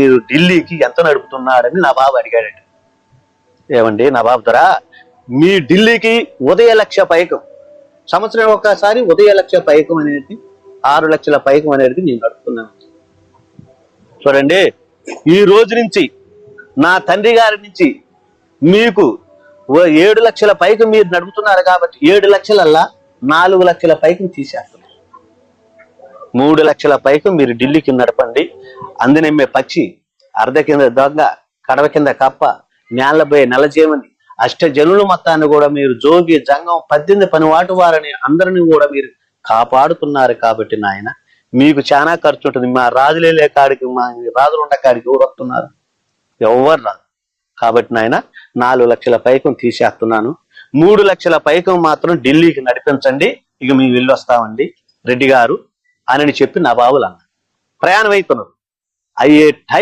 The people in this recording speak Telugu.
మీరు ఢిల్లీకి ఎంత నడుపుతున్నాడని నా బాబు అడిగాడట. ఏమండి నా బాబు ధర మీ ఢిల్లీకి ఉదయ లక్ష పైకం సంవత్సరం ఒక్కసారి ఉదయ లక్ష పైకం అనేది ఆరు లక్షల పైకం అనేది నేను నడుపుతున్నాను. చూడండి ఈ రోజు నుంచి నా తండ్రి గారి నుంచి మీకు ఏడు లక్షల పైకి మీరు నడుపుతున్నారు కాబట్టి ఏడు లక్షలల్లా నాలుగు లక్షల పైకి తీసేస్తారు మూడు లక్షల పైకు మీరు ఢిల్లీకి నడపండి. అందునమ్మే పచ్చి అర్ధ కింద దొంగ కడవ కింద కప్ప నేలపై నెలజేమని అష్ట జనుల మొత్తాన్ని కూడా మీరు జోగి జంగం పద్దెనిమిది పనివాటు వారిని వారని అందరిని కూడా మీరు కాపాడుతున్నారు కాబట్టి నాయన. మీకు చాలా ఖర్చు ఉంటుంది. మా రాజులేలే కాడికి మా రాజులు ఉండే కాడికి ఎవరు వస్తున్నారు. ఎవరు రాదు కాబట్టి నాయన నాలుగు లక్షల పైకం తీసేస్తున్నాను. మూడు లక్షల పైకం మాత్రం ఢిల్లీకి నడిపించండి. ఇక మేము వెళ్ళి వస్తామండి. రెడ్డి గారు అని చెప్పి నా బాబులు అన్న ప్రయాణం అవుతున్నారు అయ్యే టైం